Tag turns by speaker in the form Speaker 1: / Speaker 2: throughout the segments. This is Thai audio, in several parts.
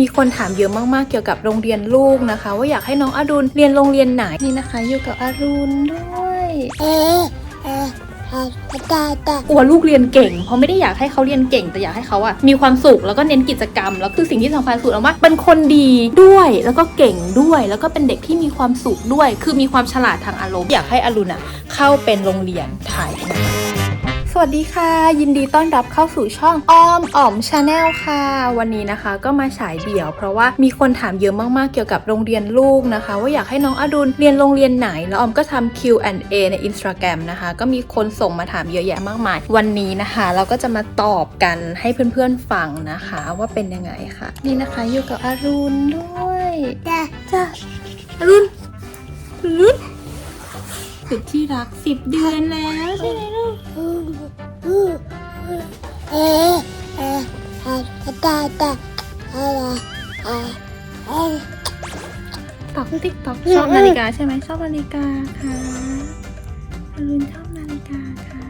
Speaker 1: มีคนถามเยอะมากๆ เกี่ยวกับโรงเรียนลูกนะคะ ว่าอยากให้น้องอรุณเรียนโรงเรียนไหนนี่นะคะ อยู่กับอรุณด้วย
Speaker 2: เออเออเออตาตาก
Speaker 1: ลัวลูกเรียนเก่ง เพราะไม่ได้อยากให้เขาเรียนเก่ง แต่อยากให้เขาอะมีความสุขแล้วก็เน้นกิจกรรม แล้วคือสิ่งที่สำคัญสุดเอาว่าเป็นคนดีด้วยแล้วก็เก่งด้วย แล้วก็เป็นเด็กที่มีความสุขด้วย คือมีความฉลาดทางอารมณ์อยากให้อรุณอะเข้าเป็นโรงเรียนไทยนะคะ สวัสดีค่ะ ยินดีต้อนรับเข้าสู่ช่องอ้อมอ๋อมชาแนลค่ะ วันนี้นะคะก็มาฉายเดี่ยว เพราะว่ามีคนถามเยอะมากๆเกี่ยวกับโรงเรียนลูกนะคะ ว่าอยากให้น้องอดุลเรียนโรงเรียนไหน แล้วออมก็ทำ Q&A ใน Instagram นะคะ ก็มีคนส่งมาถามเยอะแยะมากมาย วันนี้นะคะ เราก็จะมาตอบกันให้เพื่อนๆฟังนะคะว่าเป็นยังไงค่ะ นี่นะคะอยู่กับอรุณด้วย
Speaker 2: ตา
Speaker 1: จ้ะอรุณอรุณ สุดที่รักสิบเดือนแล้วใช่ไหมลูก
Speaker 2: อืออือเออเออเออตาตาเออเออเออ
Speaker 1: ตอกติ๊กตอกชอบนาฬิกาใช่ไหมชอบนาฬิกาค่ะอรุณชอบนาฬิกาค่ะ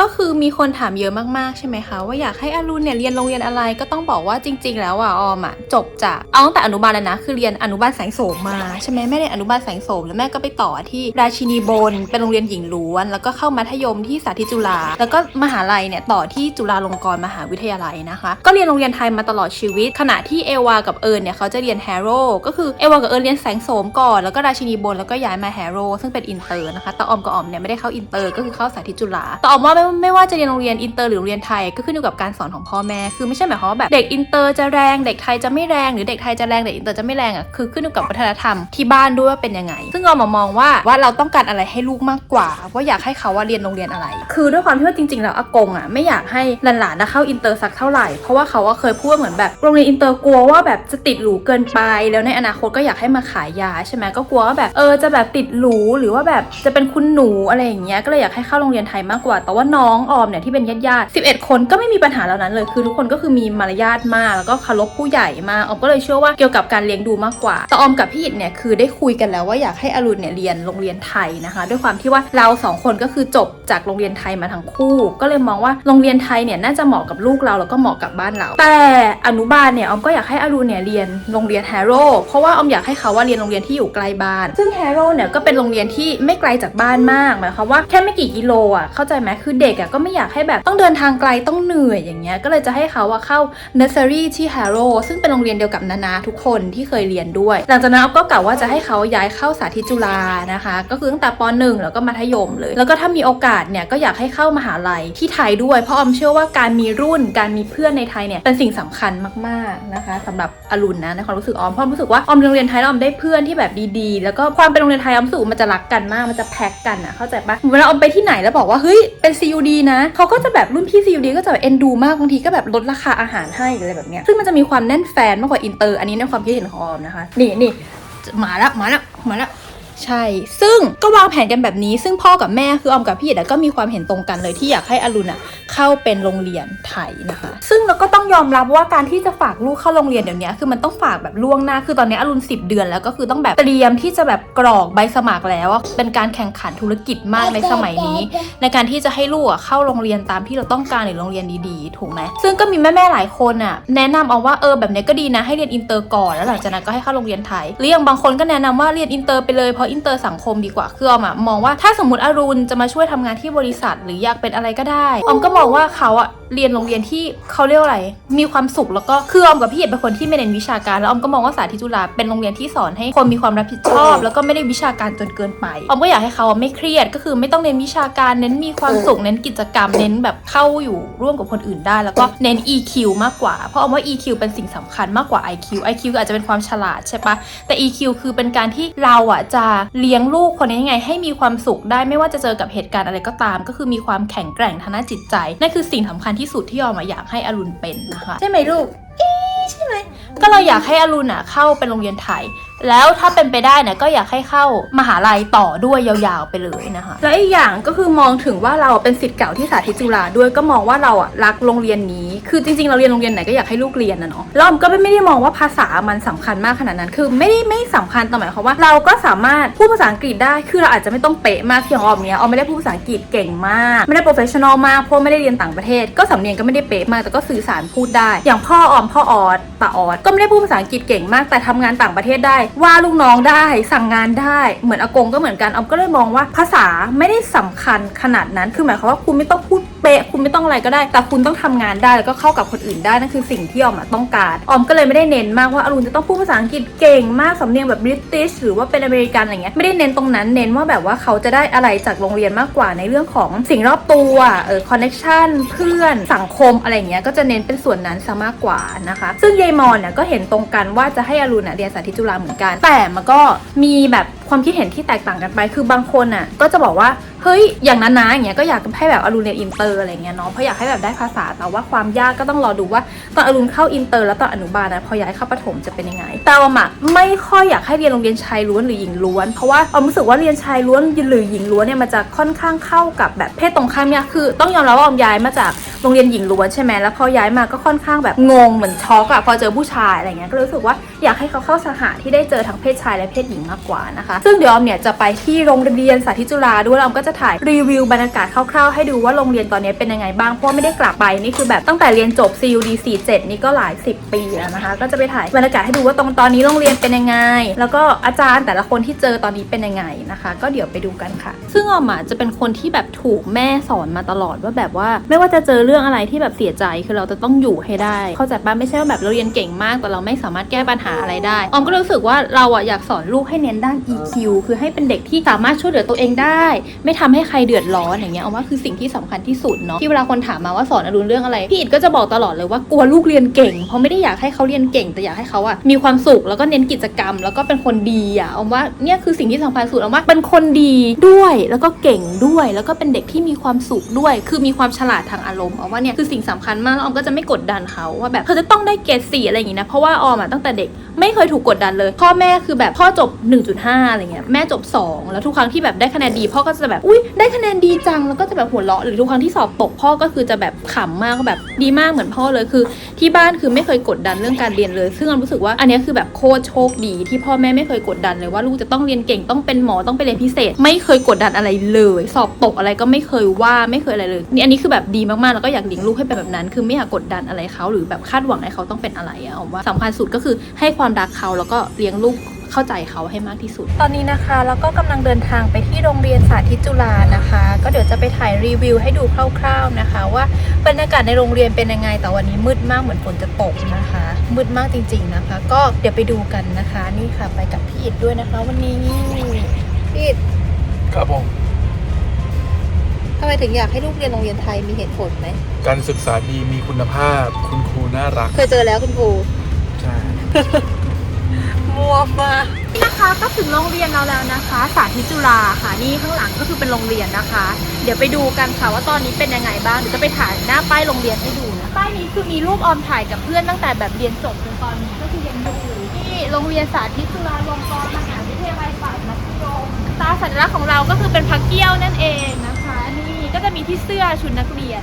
Speaker 1: ก็คือมีคนถามเยอะมากๆใช่ไหมคะว่าอยากให้อรุณเนี่ยเรียนโรงเรียนอะไรก็ต้องบอกว่าจริง ๆ แล้วอะออมอะจบจากเอาตั้งแต่อนุบาลแล้วนะ คือเรียนอนุบาลแสงโสมมาใช่ไหมแม่เรียนอนุบาลแสงโสมแล้วแม่ก็ไปต่อที่ราชินีบนเป็นโรงเรียนหญิงล้วน แล้วก็เข้ามัธยมที่สาธิตจุฬาแล้วก็มหาลัยเนี่ยต่อที่จุฬาลงกรณ์มหาวิทยาลัยนะคะ ก็เรียนโรงเรียนไทยมาตลอดชีวิต ขณะที่เอวากับเอิญเนี่ยเขาจะเรียนแฮโร่ก็คือเอวากับเอิญเรียนแสงโสมก่อนแล้วก็ราชินีบนแล้วก็ย้ายมาแฮโร่ซึ่งเป็นอินเตอร์นะคะแต่ออมกับออมเนี่ยไม่ได้เข้าอินเตอร์ก็คือเข้าสาธิตจุฬาแต่ออมว่าไม่ไม่ว่าจะเรียนโรงเรียนอินเตอร์หรือโรงเรียนไทยก็ขึ้นอยู่กับการสอนของพ่อแม่คือไม่ใช่หมายความว่าแบบเด็กอินเตอร์จะแรงเด็กไทยจะไม่แรงหรือเด็กไทยจะแรงเด็กอินเตอร์จะไม่แรงอะคือขึ้นอยู่กับวัฒนธรรมที่บ้านด้วยว่าเป็นยังไง ซึ่งออมมองว่าว่าเราต้องการอะไรให้ลูกมากกว่า ว่าอยากให้เขาว่าเรียนโรงเรียนอะไร คือด้วยความที่ว่าจริงๆแล้วอากงอะไม่อยากให้หลานๆนะเข้าอินเตอร์สักเท่าไหร่เพราะว่าเขาว่าเคยพูดเหมือนแบบโรงเรียนอินเตอร์กลัวว่าแบบจะติดหรูเกินไป แล้วในอนาคตก็อยากให้มาขายยาใช่ไหมก็กลัวว่าแบบเออจะแบบติดหรูหรือว่าแบบจะเป็นคุณหนูอะไรอย่างเงี้ยก็เลยอยากให้เข้าโรงเรียนไทยมากกว่าแต่ว่าน้องออมเนี่ยที่เป็นญาติญาติๆ11คนก็ไม่มีปัญหาแล้วนั้นเลย คือทุกคนก็คือมีมารยาทมากแล้วก็เคารพผู้ใหญ่มากออมก็เลยเชื่อว่าเกี่ยวกับการเลี้ยงดูมากกว่าแต่ออมกับพี่อิดเนี่ยคือได้คุยกันแล้วว่าอยากให้อรุณเนี่ยเรียนโรงเรียนไทยนะคะ ด้วยความที่ว่าเราสองคนก็คือจบจากโรงเรียนไทยมาทั้งคู่ ก็เลยมองว่าโรงเรียนไทยเนี่ยน่าจะเหมาะกับลูกเราแล้วก็เหมาะกับบ้านเรา แต่อนุบาลเนี่ยออมก็อยากให้อรุณเนี่ยเรียนโรงเรียนแฮโร่เพราะว่าออมอยากให้เขาว่าเรียนโรงเรียนที่อยู่ไกลบ้าน ซึ่งแฮโร่เนี่ยก็เป็นโรงเรียนที่ไม่ไกลจากบ้านมากหมายความว่าแค่ไม่กี่กิโลอะเข้าใจไหมคือเด็กอะก็ไม่อยากให้แบบต้องเดินทางไกลต้องเหนื่อยอย่างเงี้ยก็เลยจะให้เขาอะเข้า nursery ที่ Harrow ซึ่งเป็นโรงเรียนเดียวกับนานาทุกคนที่เคยเรียนด้วย หลังจากนั้นออฟก็กะว่าจะให้เขาย้ายเข้าสาธิตจุฬานะคะ ก็คือตั้งแต่ป .1 แล้วก็มัธยมเลย แล้วก็ถ้ามีโอกาสเนี่ยก็อยากให้เข้ามหาลัยที่ไทยด้วย เพราะออมเชื่อว่าการมีรุ่นการมีเพื่อนในไทยเนี่ยเป็นสิ่งสำคัญมากๆนะคะสำหรับอรุณนะในความรู้สึกออมเพราะรู้สึกว่าออมเรียนโรงเรียนไทยแล้วออมได้เพื่อนที่แบบดีๆ แล้วก็ความเป็นโรงเรียนไทยออมรู้มันจะรักกันมากมันจะแพ็กกันอะเข้าใจปะเวลาออมไปที่ไหนแล้วบอกว่าเฮ้ยเป็น CUD นะเขาก็จะแบบรุ่นพี่ CUD ก็จะแบบเอ็นดูมากบางทีก็แบบลดราคาอาหารให้ออะไรแบบเนี้ยซึ่งมันจะมีความแน่นแฟนมากกว่าอินเตอร์ อันนี้ในความคิดเห็นของออมนะคะ นี่นี่มาแล้วมาแล้วมาแล้ว ใช่ ซึ่งก็วางแผนกันแบบนี้ ซึ่งพ่อกับแม่คือออมกับพี่อิดอก็มีความเห็นตรงกันเลยที่อยากให้อรุณอะเข้าเป็นโรงเรียนไทยนะคะ ซึ่งเราก็ต้องยอมรับว่าการที่จะฝากลูกเข้าโรงเรียนเดี๋ยวนี้คือมันต้องฝากแบบล่วงหน้า คือตอนนี้อรุณ10 เดือนแล้วก็คือต้องแบบเตรียมที่จะแบบกรอกใบสมัครแล้ว เป็นการแข่งขันธุรกิจมากในสมัยนี้ ในการที่จะให้ลูกอะเข้าโรงเรียนตามที่เราต้องการหรือโรงเรียนดีๆ ถูกไหมซึ่งก็มีแม่ๆหลายคนอะแนะนำเอาว่าเออแบบนี้ก็ดีนะให้เรียนอินเตอร์ก่อนแล้วหลังจากนั้นก็ให้เข้าโรงเรียนไทยหรืออย่างบางคนก็แนะนำว่าเรียนอินเตอร์ไปเลยเพราะอินเตอร์สังคมดีกว่าคือออมอะมองว่าถ้าสมมติอรุณจะมาช่วยทำงานที่บริษัท หรืออยากเป็นอะไรก็ได้ออมก็มองว่าเขาอะ เรียนโรงเรียนที่เขาเรียกว่าอะไร มีความสุขแล้วก็คือออมกับพี่เอกเป็นคนที่ไม่เน้นวิชาการแล้วออมก็มองว่าสาธิตจุฬาเป็นโรงเรียนที่สอนให้คนมีความรับผิดชอบ แล้วก็ไม่ได้วิชาการจนเกินไปออมก็อยากให้เขาไม่เครียดก็คือไม่ต้องเน้นวิชาการเน้นมีความสุขเน้นกิจกรรมเน้นแบบเข้าอยู่ร่วมกับคนอื่นได้ แล้วก็เน้น EQ มากกว่า เพราะออมว่า EQ เป็นสิ่งสำคัญมากกว่า IQ IQ อาจจะเป็นความฉลาดใช่ปะแต่ EQ คือเป็นการที่เราอะจะเลี้ยงลูกคนนี้ยังไง ให้มีความสุขได้ไม่ว่าจะเจอกับเหตุการณ์อะไรก็ตาม ก็คือมีความแข็งแกร่งทางด้านจิตใจนั่นคือสิ่งสำคัญที่ที่สุดที่ออมอยากให้อรุณเป็นนะคะ ใช่ไหมลูกใช่ไหม ก็เราอยากให้อรุณอะเข้าเป็นโรงเรียนไทย แล้วถ้าเป็นไปได้เนี่ยก็อยากให้เข้ามหาลัยต่อด้วยยาวๆไปเลยนะคะและอีกอย่างก็คือมองถึงว่าเราเป็นสิทธิ์เก่าที่สาธิตจุฬาด้วยก็มองว่าเราอะรักโรงเรียนนี้ คือจริงๆเราเรียนโรงเรียนไหนก็อยากให้ลูกเรียนนะเนาะแล้วก็ไม่ได้มองว่าภาษามันสำคัญมากขนาดนั้น คือไม่ได้ไม่สำคัญต่อหมายความว่า เราก็สามารถพูดภาษาอังกฤษได้คือเราอาจจะไม่ต้องเป๊ะมากที่ของออมเนี้ยออมไม่ได้พูดภาษาอังกฤษเก่งมาก ไม่ได้โปรเฟชชั่นอลมากเพราะไม่ได้เรียนต่างประเทศ ก็สำเนียงก็ไม่ได้เป๊ะมากแต่ก็สื่อสารพูดได้ อย่างพ่อออมพ่อออดตาออดก็ไม่ได้พูดภาษาอังกฤษเก่งมาก แต่ทำงานต่างประเทศได้ ว่าลูกน้องได้ สั่งงานได้ เหมือนอากงก็เหมือนกันออมก็เลยมองว่าภาษาไม่ได้สำคัญขนาดนั้น คือหมายความว่าคุณไม่ต้องพูด เป๊ะคุณไม่ต้องอะไรก็ได้ แต่คุณต้องทำงานได้แล้วก็เข้ากับคนอื่นได้นั่นคือสิ่งที่ออมต้องการออมก็เลยไม่ได้เน้นมากว่าอรุณจะต้องพูดภาษาอังกฤษเก่งมากสำเนียงแบบบริติชหรือว่าเป็นอเมริกันอะไรเงี้ยไม่ได้เน้นตรงนั้นเน้นว่าแบบว่าเขาจะได้อะไรจากโรงเรียนมากกว่าในเรื่องของสิ่งรอบตัวเออคอนเนคชันเพื่อนสังคมอะไรเงี้ยก็จะเน้นเป็นส่วนนั้นซะมากกว่านะคะ ซึ่งยายมอนเนี่ยก็เห็นตรงกันว่าจะให้อรุณอะเรียนสาธิตจุฬาเหมือนกัน แต่มันก็มีแบบความคิดเห็นที่แตกต่างกันไป คือบางคนอะก็จะบอกว่าเฮ้ยอย่างนั้นนะอย่างเงี้ยก็อยากให้แบบอรุณเรียนอินเตอร์อะไรเงี้ยเนาะเพราะอยากให้แบบได้ภาษาแต่ว่าความยากก็ต้องรอดูว่าตอนอรุณเข้าอินเตอร์แล้วตอนอนุบาลนะพอย้ายเข้าประถมจะเป็นยังไง แต่ว่าอะไม่ค่อยอยากให้เรียนโรงเรียนชายล้วนหรือหญิงล้วน เพราะว่าอมรู้สึกว่าเรียนชายล้วนหรือหญิงล้วนเนี่ยมันจะค่อนข้างเข้ากับแบบเพศตรงข้ามเนี่ยคือ ต้องยอมรับว่าออมย้ายมาจากโรงเรียนหญิงล้วนใช่ไหมแล้วพอย้ายมาก็ค่อนข้างแบบงงเหมือนช็อกอะพอเจอผู้ชายอะไรเงี้ยก็รู้สึกว่าอยากให้เขาเข้าสหะที่ได้เจอทั้งเพศชายและเพศหญิงมากกว่านะคะซึ่งเดี๋ยวออมเนี่ยจะไปที่โรงเรียนสาธิตจุฬาด้วยแล้วออมก็จะถ่ายรีวิวบรรยากาศคร่าวๆให้ดูว่าโรงเรียนตอนนี้เป็นยังไงบ้างเพราะว่าไม่ได้กลับไปนี่คือแบบตั้งแต่เรียนจบ CUD 47นี่ก็หลาย 10 ปีแล้วนะคะ ก็จะไปถ่ายบรรยากาศให้ดูว่าตรงตอนนี้โรงเรียนเป็นยังไง แล้วก็อาจารย์แต่ละคนที่เจอตอนนี้เป็นยังไงนะคะ ก็เดี๋ยวไปดูกันค่ะ ซึ่งออมอะจะเป็นคนที่แบบถูกแม่สอนมาตลอดว่าแบบว่า ไม่ว่าจะเจอเรื่องอะไรที่แบบเสียใจคือเราจะต้องอยู่ให้ได้ เข้าใจปะไม่ใช่ว่าแบบเราเรียนเก่งมากแต่เราไม่สามารถแก้ปัญหาอะไรได้ออมก็รู้สึกว่าเราอะอยากสอนลูกให้เน้นด้าน EQ คือให้เป็นเด็กที่สามารถช่วยเหลือตัวเองได้ ไม่ทำให้ใครเดือดร้อนอย่างเงี้ยออมว่าคือสิ่งที่สำคัญที่สุดเนาะที่เวลาคนถามมาว่าสอนอรุณเรื่องอะไรพี่อิดก็จะบอกตลอดเลยว่ากลัวลูกเรียนเก่ง เพราะไม่ได้อยากให้เขาเรียนเก่ง แต่อยากให้เขาอะมีความสุขแล้วก็เน้นกิจกรรม แล้วก็เป็นคนดีอะออมว่าเนี่ยคือสิ่งที่สำคัญสุดออมว่าเป็นคนดีด้วยแล้วก็เก่งด้วย แล้วก็เป็นเด็กที่มีความสุขด้วย คือมีความฉลาดทางอารมณ์ออมว่าเนี่ยคือสิ่งสำคัญมากแล้วออมก็จะไม่กดดันเขาว่าแบบเธอจะต้องได้เกรดสี่อะไรอย่างงี้นะเพราะว่าออมอะตั้งแต่เด็กไม่เคยถูกกดดันเลย พ่อแม่คือแบบพ่อจบ 1.5อะไรเงี้ยแม่จบ 2 แล้วทุกครั้งที่แบบได้คะแนนดีพ่อก็จะแบบอุ้ยได้คะแนนดีจังแล้วก็จะแบบหัวเราะหรือทุกครั้งที่สอบตกพ่อก็คือจะแบบขำมากแบบดีมากเหมือนพ่อเลยคือ ที่บ้านคือไม่เคยกดดันเรื่องการเรียนเลย ซึ่งเรารู้สึกว่าอันนี้คือแบบโคตรโชคดีที่พ่อแม่ไม่เคยกดดันเลยว่าลูกจะต้องเรียนเก่งต้องเป็นหมอต้องไปเรียนพิเศษ ไม่เคยกดดันอะไรเลย สอบตกอะไรก็ไม่เคยว่าไม่เคยอะไรเลยนี่อันนี้คือแบบดีมากๆแล้วก็อยากเลี้ยงลูกให้เป็นแบบนั้น คือไม่อยากกดดันอะไรเขาหรือแบบคาดหวังให้เขาต้องเป็นอะไรอะว่าสำคัญสุดก็คือให้ความรักเขาแล้วก็เลี้ยงลูก เข้าใจเขาให้มากที่สุด ตอนนี้นะคะแล้วก็กำลังเดินทางไปที่โรงเรียนสาธิตจุฬานะคะ ก็เดี๋ยวจะไปถ่ายรีวิวให้ดูคร่าวๆนะคะ ว่าบรรยากาศในโรงเรียนเป็นยังไงแต่วันนี้มืดมากเหมือนฝนจะตกนะคะ มืดมากจริง ๆนะคะ ก็เดี๋ยวไปดูกันนะคะ นี่ค่ะไปกับพี่อิดด้วยนะคะ วันนี้พี่อิด
Speaker 3: ครับผม
Speaker 1: ทำไมถึงอยากให้ลูกเรียนโรงเรียนไทยมีเหตุผลไหม
Speaker 3: การศึกษาดีมีคุณภาพ คุณครูน่ารัก
Speaker 1: เคยเจอแล้วคุณครู
Speaker 3: ใช่
Speaker 1: มั วมานี่นะคะก็ถึงโรงเรียนเราแล้วนะคะ สาธิตจุฬาค่ะนี่ข้างหลังก็คือเป็นโรงเรียนนะคะ เดี๋ยวไปดูกันค่ะว่าตอนนี้เป็นยังไงบ้างเดี๋ยวจะไปถ่ายหน้าป้ายโรงเรียนให้ดูนะป้ายนี้คือมีรูปออมถ่ายกับเพื่อนตั้งแต่แบบเรียนจบจนตอนนี้ก็คือยังดูที่โรงเรียนสาธิตจุฬาลงกรณ์มหาวิทยาลัยฝ่ายมัธยมตาสัญลักษณ์ของเราก็คือเป็นพักเกี้ยวนั่นเองนะคะนี่ก็จะมีที่เสื้อชุดนักเรียน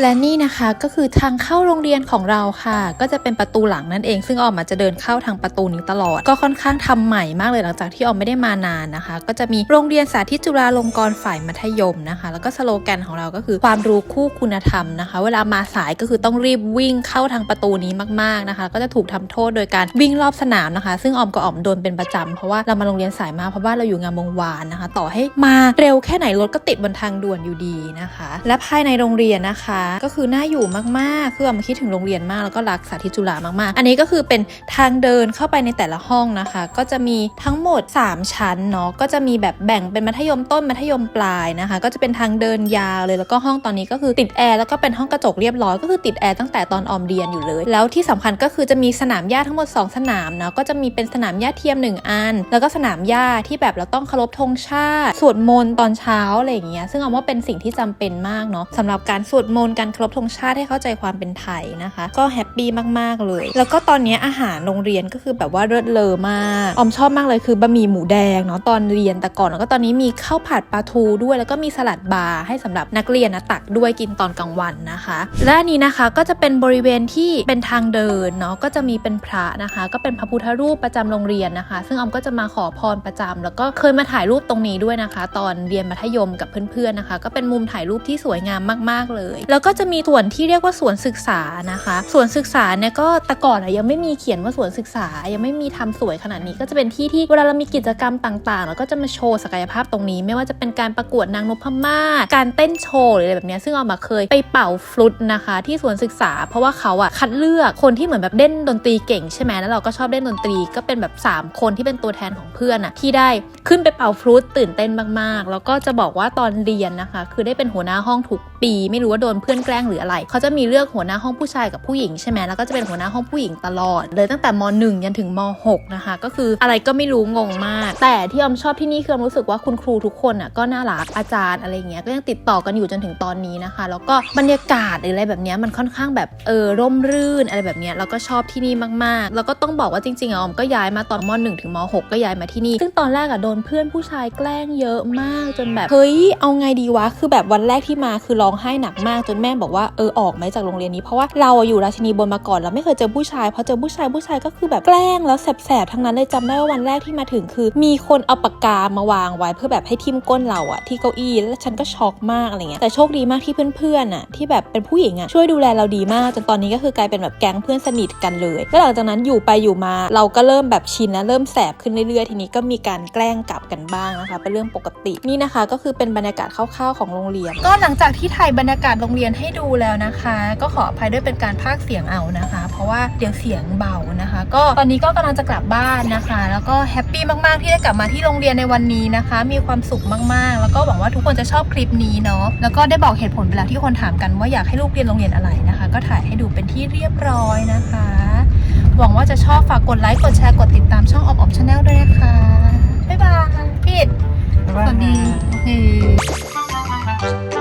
Speaker 1: และนี่นะคะก็คือทางเข้าโรงเรียนของเราค่ะ ก็จะเป็นประตูหลังนั่นเอง ซึ่งออมอาจะเดินเข้าทางประตูนี้ตลอด ก็ค่อนข้างทำใหม่มากเลยหลังจากที่ออมไม่ได้มานานนะคะ ก็จะมีโรงเรียนสาธิตจุฬาลงกรณ์ฝ่ายมัธยมนะคะ แล้วก็สโลแกนของเราก็คือความรู้คู่คุณธรรมนะคะ เวลามาสายก็คือต้องรีบวิ่งเข้าทางประตูนี้มากๆนะคะ ก็จะถูกทำโทษโดยการวิ่งรอบสนามนะคะ ซึ่งออมกับออมโดนเป็นประจำเพราะว่าเรามาโรงเรียนสายมาเพราะว่าเราอยู่งามวงวานนะคะ ต่อให้มาเร็วแค่ไหนรถก็ติดบนทางด่วนอยู่ดีนะคะ และภายในโรงเรียนนะคะก็คือน่าอยู่มากๆ คือออมคิดถึงโรงเรียนมากแล้วก็รักสาธิตจุฬามากๆ อันนี้ก็คือเป็นทางเดินเข้าไปในแต่ละห้องนะคะ ก็จะมีทั้งหมด 3 ชั้นเนาะก็จะมีแบบแบ่งเป็นมัธยมต้นมัธยมปลายนะคะ ก็จะเป็นทางเดินยาวเลยแล้วก็ห้องตอนนี้ก็คือติดแอร์แล้วก็เป็นห้องกระจกเรียบร้อยก็คือติดแอร์ตั้งแต่ตอนออมเรียนอยู่เลย แล้วที่สำคัญก็คือจะมีสนามหญ้าทั้งหมด 2 สนามเนาะก็จะมีเป็นสนามหญ้าเทียม 1 อัน แล้วก็สนามหญ้าที่แบบเราต้องเคารพธงชาติสวดมนต์ตอนเช้าอะไรอย่างเงี้ยซึ่งเอาว่าเป็นสิ่งที่จำเป็นมากเนาะสำหรับการสวดมนตการเคารพธงชาติให้เข้าใจความเป็นไทยนะคะ ก็แฮปปี้มากๆเลย แล้วก็ตอนนี้อาหารโรงเรียนก็คือแบบว่าเลิศเลอมากออมชอบมากเลยคือบะหมี่หมูแดงเนาะตอนเรียนแต่ก่อนแล้วก็ตอนนี้มีข้าวผัดปลาทูด้วยแล้วก็มีสลัดบาร์ให้สำหรับนักเรียนนะตักด้วยกินตอนกลางวันนะคะ และอันนี้นะคะก็จะเป็นบริเวณที่เป็นทางเดินเนาะก็จะมีเป็นพระนะคะ ก็เป็นพระพุทธรูปประจำโรงเรียนนะคะ ซึ่งออมก็จะมาขอพรประจำแล้วก็เคยมาถ่ายรูปตรงนี้ด้วยนะคะ ตอนเรียนมัธยมกับเพื่อนๆนะคะ ก็เป็นมุมถ่ายรูปที่สวยงามมากๆเลย แล้วก็จะมีส่วนที่เรียกว่าสวนศึกษานะคะสวนศึกษาเนี่ยก็แต่ก่อนอะยังไม่มีเขียนว่าสวนศึกษา ยังไม่มีทำสวยขนาดนี้ก็จะเป็นที่ที่เวลาเรามีกิจกรรมต่างๆแล้วก็จะมาโชว์ศักยภาพตรงนี้ ไม่ว่าจะเป็นการประกวดนางนพมาศการเต้นโชว์หรืออะไรแบบนี้ซึ่งออมอะเคยไปเป่าฟลุตนะคะ ที่สวนศึกษา เพราะว่าเขาอะคัดเลือกคนที่เหมือนแบบเล่นดนตรีเก่งใช่ไหมแล้วเราก็ชอบเล่นดนตรีก็เป็นแบบ 3 คนที่เป็นตัวแทนของเพื่อนอะที่ได้ขึ้นไปเป่าฟลุตตื่นเต้นมากๆ แล้วก็จะบอกว่าตอนเรียนนะคะ คือได้เป็นหัวหน้าห้องทุกปี ไม่รู้ว่าโดนเพื่อนแกล้งหรืออะไร เขาจะมีเลือกหัวหน้าห้องผู้ชายกับผู้หญิงใช่ไหมแล้วก็จะเป็นหัวหน้าห้องผู้หญิงตลอด เลยตั้งแต่ม .1 ยันถึงม .6 นะคะ ก็คืออะไรก็ไม่รู้งงมาก แต่ที่ออมชอบที่นี่คือออมรู้สึกว่าคุณครูทุกคนอะก็น่ารักอาจารย์อะไรเงี้ยก็ยังติดต่อกันอยู่จนถึงตอนนี้นะคะ แล้วก็บรรยากาศหรืออะไรแบบเนี้ยมันค่อนข้างแบบเออร่มรื่นอะไรแบบเนี้ยแล้วก็ชอบที่นี่มากๆ แล้วก็ต้องบอกว่าจริงๆอออมก็ย้ายมาตอนม .1 ถึงม .6 ก็ย้ายมาที่นี่ ซึ่งตอนแรกอะโดนเพื่อนผู้ชายแกล้งเยอะมากจนแบบเฮ้ยเอาไงดีวะคือแบบวันแรกที่มาคือร้องไห้หนักมากจนแม่บอกว่าเออออกไหมจากโรงเรียนนี้เพราะว่าเราอยู่ราชินีบนมาก่อนเราไม่เคยเจอผู้ชายพอเจอผู้ชายผู้ชายก็คือแบบแกล้งแล้วแสบๆทั้งนั้นเลยจำได้ว่าวันแรกที่มาถึงคือ มีคนเอาปากกามาวางไว้เพื่อแบบให้ทิ่มก้นเราอะที่เก้าอี้แล้วฉันก็ช็อกมากอะไรเงี้ยแต่โชคดีมากที่เพื่อนๆอะที่แบบเป็นผู้หญิงอะช่วยดูแลเราดีมากจนตอนนี้ก็คือกลายเป็นแบบแก๊งเพื่อนสนิทกันเลย แล้วหลังจากนั้นอยู่ไปอยู่มาเราก็เริ่มแบบชินแล้วเริ่มแสบขึ้นเรื่อยๆ ทีนี้ก็มีการแกล้งกลับกันบ้างนะคะเป็นเรื่องปกตินี่นะคะ ก็คือเป็นบรรยากาศคร่าวๆของโรงเรียน ก็หลังจากที่ถ่ายบรรยากาศโรงเรียนให้ดูแล้วนะคะ ก็ขออภัยด้วยเป็นการพากย์เสียงเอานะคะ เพราะว่าเดี๋ยวเสียงเบานะคะ ก็ตอนนี้ก็กำลังจะกลับบ้านนะคะ แล้วก็แฮปปี้มากๆที่ได้กลับมาที่โรงเรียนในวันนี้นะคะ มีความสุขมากๆ แล้วก็หวังว่าทุกคนจะชอบคลิปนี้เนาะแล้วก็ได้บอกเหตุผลไปแล้วที่คนถามกันว่าอยากให้ลูกเรียนโรงเรียนอะไรนะคะ ก็ถ่ายให้ดูเป็นที่เรียบร้อยนะคะ หวังว่าจะชอบฝากกดไลค์กดแชร์กดติดตามช่องออมออมชาแนลด้วยนะคะบ๊ายบายพี่อิดสวัสดีโอเค